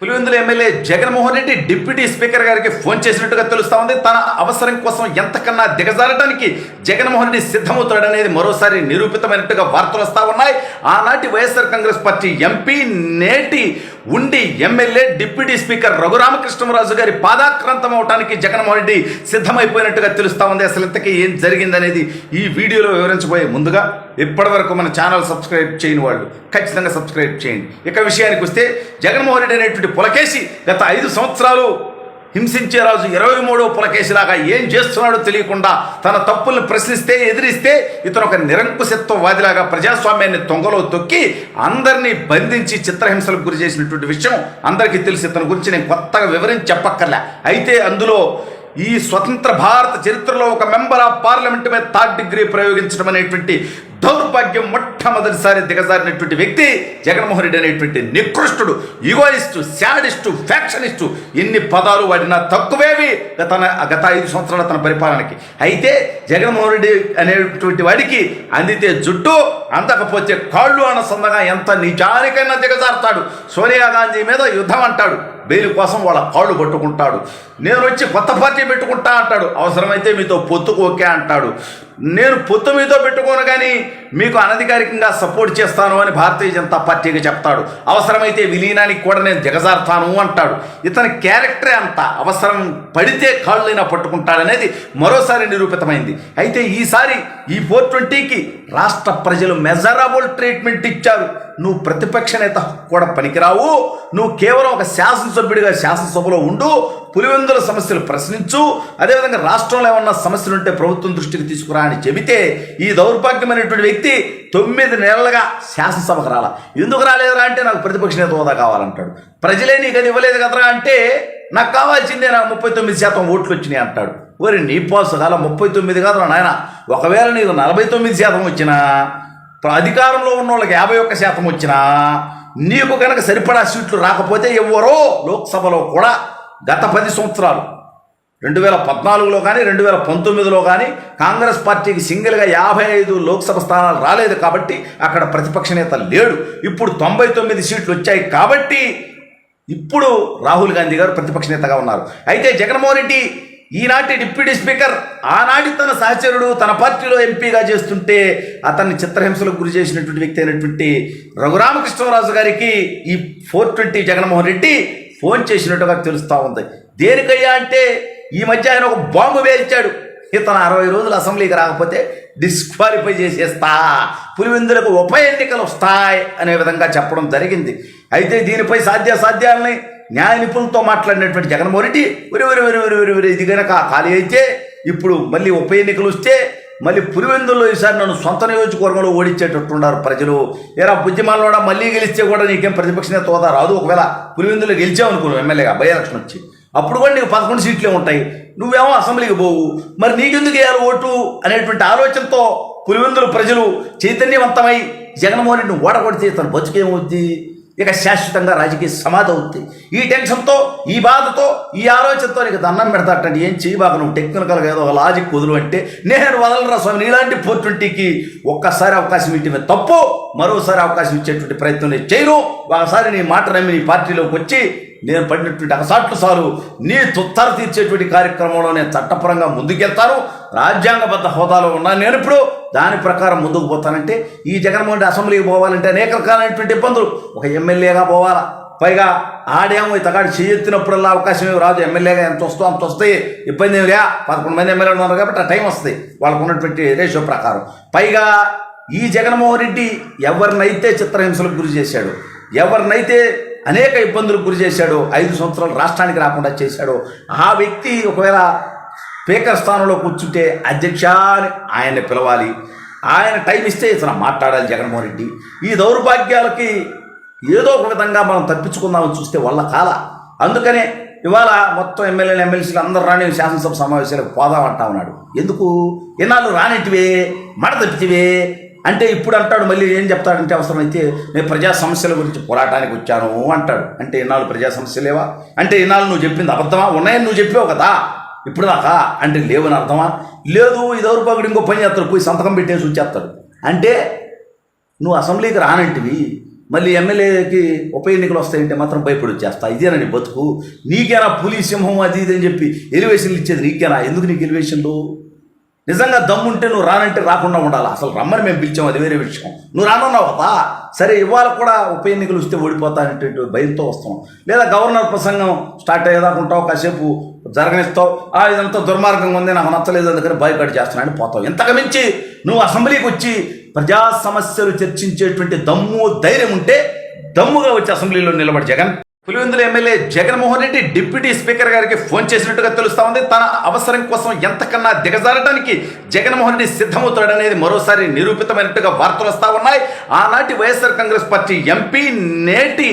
Pulivendula MLA Jaganmohan Reddy deputy speaker గారికి phone చేసినట్టుగా తెలుస్తా ఉంది. తన అవసరం కోసం ఎంతకన్నా దిగజారడానికి జగన్మోహన్ రెడ్డి సిద్ధమవుతాడనేది మరోసారి నిరూపితమైనట్టుగా వార్తలు వస్తూ ఉన్నాయి. ఆనాటి వైఎస్ఆర్ కాంగ్రెస్ పార్టీ ఎంపీ నేటి ఉండి ఎమ్మెల్యే డిప్యూటీ స్పీకర్ రఘురామకృష్ణరాజు గారి పాదాక్రాంతం అవటానికి జగన్మోహన్ రెడ్డి సిద్ధమైపోయినట్టుగా తెలుస్తా ఉంది. అసలు ఇంతకీ ఏం జరిగిందనేది ఈ వీడియోలో వివరించబోయే ముందుగా ఇప్పటివరకు మన ఛానల్ సబ్స్క్రైబ్ చేయని వాళ్ళు ఖచ్చితంగా సబ్స్క్రైబ్ చేయండి. ఇక విషయానికి వస్తే జగన్మోహన్ రెడ్డి అనేటువంటి పులకేసి గత ఐదు సంవత్సరాలు హింసించే రాజు ఇరవై మూడో పులకేసిలాగా ఏం చేస్తున్నాడో తెలియకుండా తన తప్పుల్ని ప్రశ్నిస్తే ఎదిరిస్తే ఇతను ఒక నిరంకుశత్వవాదిలాగా ప్రజాస్వామ్యాన్ని తొంగలో తొక్కి అందరినీ బంధించి చిత్రహింసలకు గురి చేసినటువంటి విషయం అందరికీ తెలిసి. ఇతని గురించి నేను కొత్తగా వివరించి చెప్పక్కర్లే. అయితే అందులో ఈ స్వతంత్ర భారత చరిత్రలో ఒక మెంబర్ ఆఫ్ పార్లమెంట్ మీద థర్డ్ డిగ్రీ ప్రయోగించడం అనేటువంటి దౌర్భాగ్యం మొట్టమొదటిసారి దిగజారినటువంటి వ్యక్తి జగన్మోహన్ రెడ్డి అనేటువంటి నికృష్టుడు యుగోయిస్టు శాడిస్టు ఫ్యాక్షనిస్టు. ఎన్ని పదాలు వాడినా తక్కువేవి గత గత ఐదు సంవత్సరాల తన పరిపాలనకి. అయితే జగన్మోహన్ రెడ్డి అనేటువంటి వాడికి అందితే జుట్టు అందకపోతే కాళ్ళు అనసందగా ఎంత నిజానికైనా దిగజారుతాడు. సోనియా గాంధీ మీద యుద్ధం అంటాడు. బెయిల్ కోసం వాళ్ళ కాళ్ళు పట్టుకుంటాడు. నేను వచ్చి కొత్త పార్టీ పెట్టుకుంటా అంటాడు. అవసరమైతే మీతో పొత్తుకు ఓకే అంటాడు. నేను పొత్తు మీతో పెట్టుకోను కానీ మీకు అనధికారికంగా సపోర్ట్ చేస్తాను అని భారతీయ జనతా పార్టీకి చెప్తాడు. అవసరమైతే విలీనానికి కూడా నేను దిగజారుతాను అంటాడు. ఇతని క్యారెక్టరే అంత. అవసరం పడితే కాళ్ళైనా పట్టుకుంటాడనేది మరోసారి నిరూపితమైంది. అయితే ఈసారి ఈ ఫోర్ ట్వంటీకి రాష్ట్ర ప్రజలు మెజరబుల్ ట్రీట్మెంట్ ఇచ్చారు. నువ్వు ప్రతిపక్ష నేత కూడా పనికిరావు. నువ్వు కేవలం ఒక శాసనసభ్యుడిగా శాసనసభలో ఉండు పులివెందుల సమస్యలు ప్రశ్నించు అదేవిధంగా రాష్ట్రంలో ఏమన్నా సమస్యలు ఉంటే ప్రభుత్వం దృష్టికి తీసుకురా అని చెబితే ఈ దౌర్భాగ్యమైనటువంటి వ్యక్తి తొమ్మిది నెలలుగా శాసనసభకు రాలా. ఎందుకు రాలేదురా అంటే నాకు ప్రతిపక్ష నేత హోదా కావాలంటాడు. ప్రజలే నీకు అది ఇవ్వలేదు కదరా అంటే నాకు కావాల్సిందే నాకు ముప్పై తొమ్మిది శాతం ఓట్లు వచ్చినాయి అంటాడు. ఓరి నీ పాస్ కాల ముప్పై తొమ్మిది కాదు నాయన. ఒకవేళ నీకు నలభై తొమ్మిది శాతం వచ్చినా అధికారంలో ఉన్న వాళ్ళకి యాభై ఒక్క శాతం వచ్చినా నీకు కనుక సరిపడా సీట్లు రాకపోతే ఎవ్వరో లోక్సభలో కూడా గత పది సంవత్సరాలు రెండు వేల పద్నాలుగులో కానీ రెండు వేల పంతొమ్మిదిలో కానీ కాంగ్రెస్ పార్టీకి సింగిల్గా యాభై ఐదు లోక్సభ స్థానాలు రాలేదు కాబట్టి అక్కడ ప్రతిపక్ష నేత లేడు. ఇప్పుడు తొంభై తొమ్మిది సీట్లు వచ్చాయి కాబట్టి ఇప్పుడు రాహుల్ గాంధీ గారు ప్రతిపక్ష నేతగా ఉన్నారు. అయితే జగన్మోహన్ రెడ్డి ఈనాటి డిప్యూటీ స్పీకర్ ఆనాటి తన సహచరుడు తన పార్టీలో ఎంపీగా చేస్తుంటే అతన్ని చిత్రహింసలకు గురి చేసినటువంటి వ్యక్తి అయినటువంటి రఘురామకృష్ణరాజు గారికి ఈ four twenty Jaganmohan Reddy phone చేసినట్టుగా తెలుస్తూ ఉంది. దేనికయ్యా అంటే ఈ మధ్య ఆయన ఒక బాంబు వేల్చాడు. ఇతను అరవై రోజులు అసెంబ్లీకి రాకపోతే డిస్క్వాలిఫై చేసేస్తా. పులివెందులకు ఉప ఎన్నికలు వస్తాయి అనే విధంగా చెప్పడం జరిగింది. అయితే దీనిపై సాధ్యాసాధ్యాలని న్యాయ నిపుణులతో మాట్లాడినటువంటి జగన్మోహన్ రెడ్డి ఉరి ఉరి ఉరి ఉరి ఉరి ఉరి ఇది కనుక ఖాళీ అయితే ఇప్పుడు మళ్ళీ ఉప ఎన్నికలు వస్తే మళ్ళీ పులివెందుల్లో ఈసారి నన్ను సొంత నియోజకవర్గంలో ఓడించేటట్టున్నారు ప్రజలు. ఏరా కూడా మళ్ళీ గెలిస్తే కూడా నీకేం ప్రతిపక్ష నేత హోదా రాదు. ఒకవేళ పులివెందులో గెలిచావు అనుకున్నావు ఎమ్మెల్యేగా బై ఎలక్షన్ వచ్చి. అప్పుడు కూడా నీకు పదకొండు సీట్లే ఉంటాయి. నువ్వేమో అసెంబ్లీకి పోవు. మరి నీకెందుకు వేయాలి ఓటు అనేటువంటి ఆలోచనతో పులివెందుల ప్రజలు చైతన్యవంతమై జగన్మోహన్ రెడ్డిని ఓడగొడితే తన బతుకేమవుద్ది ఇక శాశ్వతంగా రాజకీయ సమాధి అవుద్ది. ఈ టెన్షన్తో ఈ బాధతో ఈ ఆలోచనతో నీకు దండం పెడతాటండి ఏం చేయబాక నువ్వు టెక్నికల్గా ఏదో ఒక లాజిక్ వదులు అంటే నేను వదలరా స్వామి నీలాంటి ఫోర్ ట్వంటీకి ఒక్కసారి అవకాశం ఇట్టి తప్పు. మరోసారి అవకాశం ఇచ్చేటువంటి ప్రయత్నం నేను చేయను. ఒకసారి నీ మాట నమ్మి నీ పార్టీలోకి వచ్చి నేను పడినటువంటి అసాట్లు సారు నీ తుత్తర తీర్చేటువంటి కార్యక్రమంలో నేను చట్టపరంగా ముందుకెళ్తాను రాజ్యాంగబద్ధ హోదాలో ఉన్నాను. నేను ఇప్పుడు దాని ప్రకారం ముందుకు పోతానంటే ఈ జగన్మోహన్ రెడ్డి అసెంబ్లీకి పోవాలంటే అనేక రకాలైనటువంటి ఇబ్బందులు. ఒక ఎమ్మెల్యేగా పోవాలా? పైగా ఆడేమో ఇతగాడు చేయెత్తినప్పుడల్లా అవకాశం ఏమి రాదు. ఎమ్మెల్యేగా ఎంత వస్తో అంత వస్తాయి. ఇబ్బంది ఏమి లే పదకొండు మంది ఎమ్మెల్యేలు ఉన్నారు కాబట్టి ఆ టైం వస్తుంది వాళ్ళకు ఉన్నటువంటి రేషియో ప్రకారం. పైగా ఈ జగన్మోహన్ రెడ్డి ఎవరినైతే చిత్రహింసలకు గురి చేశాడు ఎవరినైతే అనేక ఇబ్బందులకు గురి చేశాడో. ఐదు సంవత్సరాలు రాష్ట్రానికి రాకుండా చేశాడో. ఆ వ్యక్తి ఒకవేళ స్పీకర్ స్థానంలో కూర్చుంటే అధ్యక్ష అని ఆయన్ని పిలవాలి. ఆయన టైం ఇస్తే ఇతను మాట్లాడాలి జగన్మోహన్ రెడ్డి. ఈ దౌర్భాగ్యాలకి ఏదో ఒక విధంగా మనం తప్పించుకుందామని చూస్తే వల్ల కాల. అందుకనే ఇవాళ మొత్తం ఎమ్మెల్యేలు ఎమ్మెల్సీలు అందరూ రాని శాసనసభ సమావేశాలకు పోదామంటా ఉన్నాడు. ఎందుకు? ఇన్నాళ్ళు రానిటివే మడ తప్పితివే అంటే ఇప్పుడు అంటాడు మళ్ళీ ఏం చెప్తాడంటే అవసరమైతే నేను ప్రజా సమస్యల గురించి పోరాటానికి వచ్చాను అంటాడు. అంటే ఇన్నాళ్ళు ప్రజా సమస్యలేవా అంటే ఇన్నాళ్ళు నువ్వు చెప్పింది అబద్ధమా? ఉన్నాయని నువ్వు చెప్పావు కదా? ఇప్పుడు దాకా? అంటే లేవని అర్థమా? లేదు ఇదెవరు పగడు ఇంకో పని చేస్తాడు పోయి సంతకం పెట్టేసి వచ్చేస్తాడు అంటే నువ్వు అసెంబ్లీకి రానంటివి మళ్ళీ ఎమ్మెల్యేకి ఉప ఎన్నికలు వస్తాయంటే మాత్రం భయపడి వచ్చేస్తా. ఇదేనండి బతుకు? నీకేనా పులి సింహం అది ఇది అని చెప్పి ఎలివేషన్లు ఇచ్చేది నీకేనా? ఎందుకు నీకు ఎలివేషన్లు? నిజంగా దమ్ముంటే నువ్వు రానంటే రాకుండా ఉండాలి? అసలు రమ్మని మేము పిలిచాం అది వేరే విషయం. నువ్వు రానున్నావు కదా? సరే ఇవాళ కూడా ఉప ఎన్నికలు వస్తే ఓడిపోతా అనేటువంటి భయంతో వస్తాం లేదా గవర్నర్ ప్రసంగం స్టార్ట్ అయ్యేదాకా ఉంటావు కాసేపు జరగనిస్తావు ఆ ఇదంతా దుర్మార్గంగా ఉంది నాకు నచ్చలేదు అందుకని బాయ్కాట్ చేస్తున్నాను పోతావు. ఇంతకు మించి నువ్వు అసెంబ్లీకి వచ్చి ప్రజా సమస్యలు చర్చించేటువంటి దమ్ము ధైర్యం ఉంటే దమ్ముగా వచ్చి అసెంబ్లీలో నిలబడి Jagan Pulivendula MLA Jaganmohan Reddy deputy speaker గారికి ఫోన్ చేసినట్టుగా తెలుస్తా ఉంది. తన అవసరం కోసం ఎంతకన్నా దిగజారడానికి జగన్మోహన్ రెడ్డి సిద్ధమవుతాడనేది మరోసారి నిరూపితమైనట్టుగా వార్తలు వస్తా ఉన్నాయి. ఆనాటి వైఎస్ఆర్ కాంగ్రెస్ పార్టీ ఎంపీ నేటి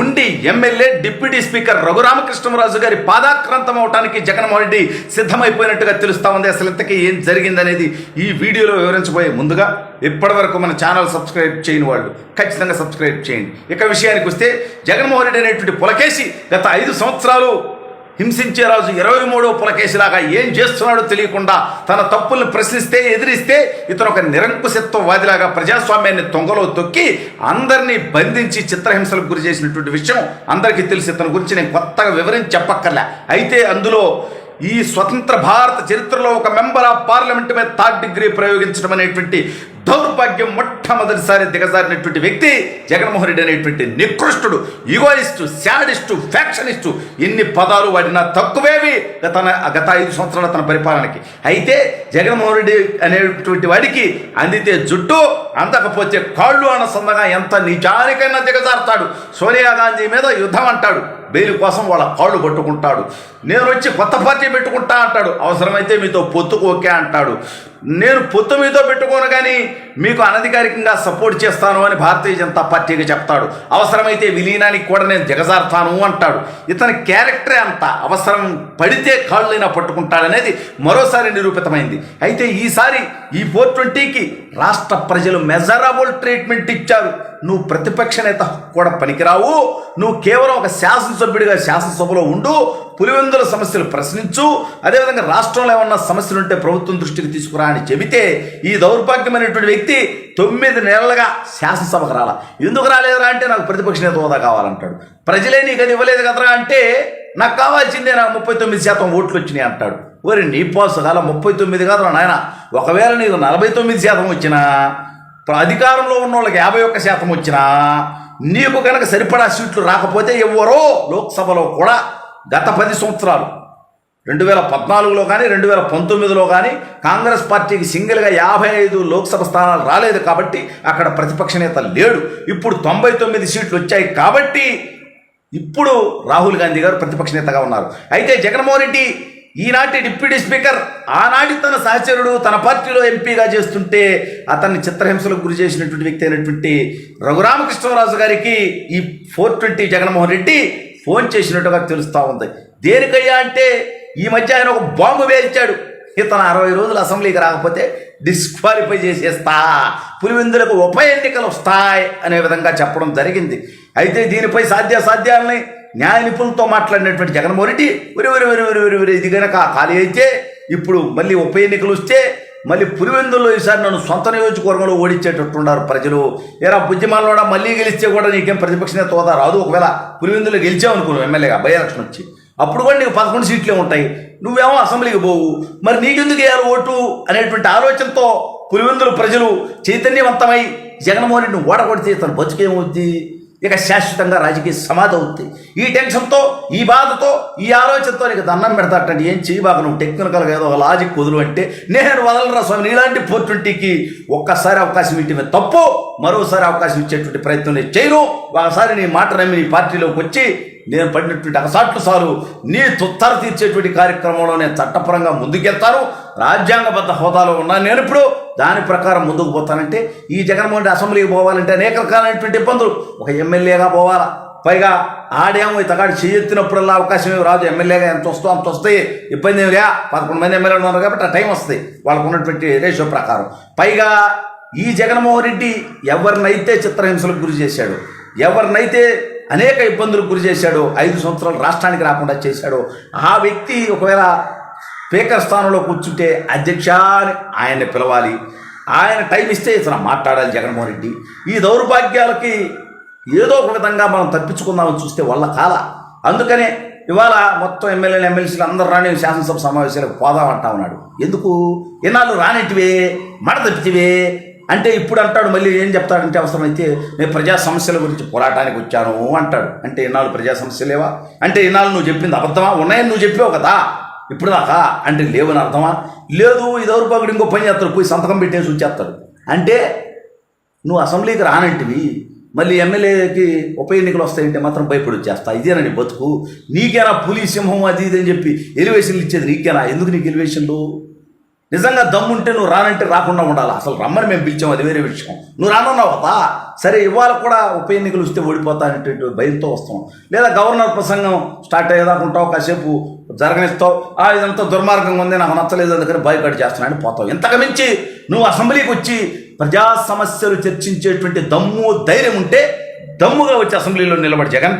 ఉండి ఎమ్మెల్యే డిప్యూటీ స్పీకర్ రఘురామకృష్ణరాజు గారి పాదాక్రాంతం అవడానికి జగన్మోహన్ రెడ్డి సిద్ధమైపోయినట్టుగా తెలుస్తా ఉంది. అసలు ఇంతకీ ఏం జరిగిందనేది ఈ వీడియోలో వివరించబోయే ముందుగా ఇప్పటివరకు మన ఛానల్ సబ్స్క్రైబ్ చేయని వాళ్ళు ఖచ్చితంగా సబ్స్క్రైబ్ చేయండి. ఇక విషయానికి వస్తే జగన్మోహన్ రెడ్డి అనేటువంటి పులకేసి గత ఐదు సంవత్సరాలు హింసించే రాజు ఇరవై మూడో పులకేసిలాగా ఏం చేస్తున్నాడో తెలియకుండా తన తప్పుల్ని ప్రశ్నిస్తే ఎదిరిస్తే ఇతను ఒక నిరంకుశత్వవాదిలాగా ప్రజాస్వామ్యాన్ని తొంగలో తొక్కి అందరినీ బంధించి చిత్రహింసలకు గురి చేసినటువంటి విషయం అందరికీ తెలిసి ఇతని గురించి నేను కొత్తగా వివరించి చెప్పక్కర్లే. అయితే అందులో ఈ స్వతంత్ర భారత చరిత్రలో ఒక మెంబర్ ఆఫ్ పార్లమెంట్ మీద థర్డ్ డిగ్రీ ప్రయోగించడం అనేటువంటి దౌర్భాగ్యం మొట్టమొదటిసారి దిగజారినటువంటి వ్యక్తి జగన్మోహన్ రెడ్డి అనేటువంటి నికృష్టుడు ఈగోయిస్టు శాడిస్టు ఫ్యాక్షనిస్టు ఎన్ని పదాలు వాడినా తక్కువేవి గత గత ఐదు సంవత్సరాల తన పరిపాలనకి. అయితే జగన్మోహన్ రెడ్డి అనేటువంటి వాడికి అందితే జుట్టు అందకపోతే కాళ్ళు అన్న ఎంత నిజానికైనా దిగజారుతాడు. సోనియా గాంధీ మీద యుద్ధం అంటాడు. బెయిల్ కోసం వాళ్ళ కాళ్ళు పట్టుకుంటాడు. నేను వచ్చి కొత్త పార్టీ పెట్టుకుంటా అంటాడు. అవసరమైతే మీతో పొత్తుకు ఓకే అంటాడు. నేను పొత్తు మీతో పెట్టుకోను కానీ మీకు అనధికారికంగా సపోర్ట్ చేస్తాను అని భారతీయ జనతా పార్టీకి చెప్తాడు. అవసరమైతే విలీనానికి కూడా నేను దిగజారుతాను అంటాడు. ఇతని క్యారెక్టరే అంత. అవసరం పడితే కాళ్ళైనా పట్టుకుంటాడనేది మరోసారి నిరూపితమైంది. అయితే ఈసారి ఈ ఫోర్ ట్వంటీకి రాష్ట్ర ప్రజలు మెజరబుల్ ట్రీట్మెంట్ ఇచ్చారు. నువ్వు ప్రతిపక్ష నేత కూడా పనికిరావు. నువ్వు కేవలం ఒక శాసనసభ్యుడిగా శాసనసభలో ఉండు పులివెందుల సమస్యలు ప్రశ్నించు. అదేవిధంగా రాష్ట్రంలో ఏమన్నా సమస్యలు ఉంటే ప్రభుత్వం దృష్టికి తీసుకురా అని చెబితే ఈ దౌర్భాగ్యమైనటువంటి వ్యక్తి తొమ్మిది నెలలుగా శాసనసభకు రాల. ఎందుకు రాలేదురా అంటే నాకు ప్రతిపక్ష నేత హోదా కావాలంటాడు. ప్రజలే నీకు అది ఇవ్వలేదు కదరా అంటే నాకు కావాల్సిందే నాకు ముప్పై తొమ్మిది శాతం ఓట్లు వచ్చినాయి అంటాడు. ఒరి నీ పోసు కాల ముప్పై తొమ్మిది కాదురా నాయన. ఒకవేళ నీకు నలభై తొమ్మిది శాతం వచ్చినా ఇప్పుడు అధికారంలో ఉన్న వాళ్ళకి యాభై ఒక్క శాతం వచ్చినా నీకు కనుక సరిపడా సీట్లు రాకపోతే ఎవరో లోక్సభలో కూడా గత పది సంవత్సరాలు రెండు వేల పద్నాలుగులో కానీ రెండు వేల పంతొమ్మిదిలో కానీ కాంగ్రెస్ పార్టీకి సింగిల్గా యాభై ఐదు లోక్సభ స్థానాలు రాలేదు కాబట్టి అక్కడ ప్రతిపక్ష నేత లేడు. ఇప్పుడు తొంభై తొమ్మిది సీట్లు వచ్చాయి కాబట్టి ఇప్పుడు రాహుల్ గాంధీ గారు ప్రతిపక్ష నేతగా ఉన్నారు. అయితే జగన్మోహన్ రెడ్డి ఈనాటి డిప్యూటీ స్పీకర్ ఆనాటి తన సహచరుడు తన పార్టీలో ఎంపీగా చేస్తుంటే అతన్ని చిత్రహింసలకు గురి చేసినటువంటి వ్యక్తి అయినటువంటి రఘురామకృష్ణరాజు గారికి ఈ four twenty Jaganmohan Reddy phone చేసినట్టుగా తెలుస్తూ ఉంది. దేనికయ్యా అంటే ఈ మధ్య ఆయన ఒక బాంబు వేల్చాడు ఇతను అరవై రోజులు అసెంబ్లీకి రాకపోతే డిస్క్వాలిఫై చేసేస్తా. పులివెందులకు ఉప ఎన్నికలు వస్తాయి అనే విధంగా చెప్పడం జరిగింది. అయితే దీనిపై సాధ్యాసాధ్యాలని న్యాయ నిపుణులతో మాట్లాడినటువంటి జగన్మోహన్ రెడ్డి ఉరి ఉరి ఉరి ఉరి ఉరి ఇది కనుక ఖాళీ అయితే ఇప్పుడు మళ్ళీ ఉప ఎన్నికలు వస్తే మళ్ళీ పులివెందుల్లో ఈసారి నన్ను సొంత నియోజకవర్గంలో ఓడించేటట్టున్నారు ప్రజలు. ఏరా బుద్ధిమాలలో మళ్ళీ గెలిస్తే కూడా నీకేం ప్రతిపక్ష నేత హోదా రాదు. ఒకవేళ పులివెందులో గెలిచామనుకున్నాం ఎమ్మెల్యేగా బై ఎలక్షన్ వచ్చి. అప్పుడు కూడా నీకు పదకొండు సీట్లే ఉంటాయి. నువ్వేమో అసెంబ్లీకి పోవు. మరి నీకెందుకు వేయాలి ఓటు అనేటువంటి ఆలోచనతో పులివెందుల ప్రజలు చైతన్యవంతమై జగన్మోహన్ రెడ్డిని ఓడగొడితే తన బతుకేమవుద్ది ఇక శాశ్వతంగా రాజకీయ సమాధి అవుద్ది. ఈ టెన్షన్తో ఈ బాధతో ఈ ఆలోచనతో నీకు దండం పెడతాటండి ఏం చేయబాక నువ్వు టెక్నికల్గా ఏదో ఒక లాజిక్ వదులు అంటే నేను వదలరా స్వామి? ఇలాంటి ఫోర్ ఒక్కసారి అవకాశం ఇవ్వటమే తప్పు. మరోసారి అవకాశం ఇచ్చేటువంటి ప్రయత్నం నేను చేయను. ఒకసారి నీ మాట నమ్మి నీ పార్టీలోకి వచ్చి నేను పడినటువంటి అకసాట్లు సారు నీ తుత్తర తీర్చేటువంటి కార్యక్రమంలో నేను చట్టపరంగా ముందుకెళ్తాను రాజ్యాంగబద్ధ హోదాలో ఉన్నాను నేను ఇప్పుడు దాని ప్రకారం ముందుకు పోతానంటే ఈ జగన్మోహన్ రెడ్డి అసెంబ్లీకి పోవాలంటే అనేక రకాలైనటువంటి ఇబ్బందులు. ఒక ఎమ్మెల్యేగా పోవాలా? పైగా ఆడేమో ఇతగాడు చేయెత్తినప్పుడల్లా అవకాశం ఏమి రాదు. ఎమ్మెల్యేగా ఎంత వస్తూ అంత వస్తాయి. ఇబ్బంది ఏమి లే. పదకొండు మంది ఎమ్మెల్యేలు ఉన్నారు కాబట్టి ఆ టైం వస్తాయి. వాళ్ళకు ఉన్నటువంటి రేషియో ప్రకారం. పైగా ఈ జగన్మోహన్ రెడ్డి ఎవరినైతే చిత్రహింసలకు గురి చేశాడు ఎవరినైతే అనేక ఇబ్బందులకు గురి చేశాడో. ఐదు సంవత్సరాలు రాష్ట్రానికి రాకుండా చేశాడో. ఆ వ్యక్తి ఒకవేళ స్పీకర్ స్థానంలో కూర్చుంటే అధ్యక్ష అని ఆయన్ని పిలవాలి. ఆయన టైం ఇస్తే ఇతను మాట్లాడాలి జగన్మోహన్ రెడ్డి. ఈ దౌర్భాగ్యాలకి ఏదో ఒక విధంగా మనం తప్పించుకుందామని చూస్తే వాళ్ళ కాల. అందుకనే ఇవాళ మొత్తం ఎమ్మెల్యేలు ఎమ్మెల్సీలు అందరూ రాని శాసనసభ సమావేశాలకు పోదామంటా ఉన్నాడు. ఎందుకు? ఎన్నాళ్ళు రానిటివే మడ తప్పితివే అంటే ఇప్పుడు అంటాడు మళ్ళీ ఏం చెప్తాడంటే అవసరమైతే నేను ప్రజా సమస్యల గురించి పోరాటానికి వచ్చాను అంటాడు. అంటే ఇన్నాళ్ళు ప్రజా సమస్యలేవా అంటే ఇన్నాళ్ళు నువ్వు చెప్పింది అబద్ధమా? ఉన్నాయని నువ్వు చెప్పావు కదా. ఇప్పుడు దాకా అంటే లేవని అర్థమా? లేదు ఇదవరు పగడు ఇంకో పని చేస్తాడు పోయి సంతకం పెట్టేసి వచ్చేస్తాడు అంటే నువ్వు అసెంబ్లీకి రానంటివి మళ్ళీ ఎమ్మెల్యేకి ఉప ఎన్నికలు వస్తాయంటే మాత్రం భయపడి వచ్చేస్తా. ఇదేనండి బతుకు? నీకేనా పులి సింహం అది ఇది అని చెప్పి ఎలివేషన్లు ఇచ్చేది నీకేనా? ఎందుకు నీకు ఎలివేషన్లు? నిజంగా దమ్ముంటే నువ్వు రానంటే రాకుండా ఉండాలి? అసలు రమ్మని మేము పిలిచాం అది వేరే విషయం. నువ్వు రానున్నావు? కదా సరే ఇవాళ కూడా ఉప ఎన్నికలు వస్తే ఓడిపోతా అనేటువంటి భయంతో వస్తాం లేదా గవర్నర్ ప్రసంగం స్టార్ట్ అయ్యేదాకా ఉంటావు కాసేపు జరగనిస్తావు ఆ ఇదంతా దుర్మార్గంగా ఉంది నాకు నచ్చలేదు అందుకని బాయ్కట్ చేస్తున్నాను పోతావు. ఇంతకు మించి నువ్వు అసెంబ్లీకి వచ్చి ప్రజా సమస్యలు చర్చించేటువంటి దమ్ము ధైర్యం ఉంటే దమ్ముగా వచ్చి అసెంబ్లీలో నిలబడి జగన్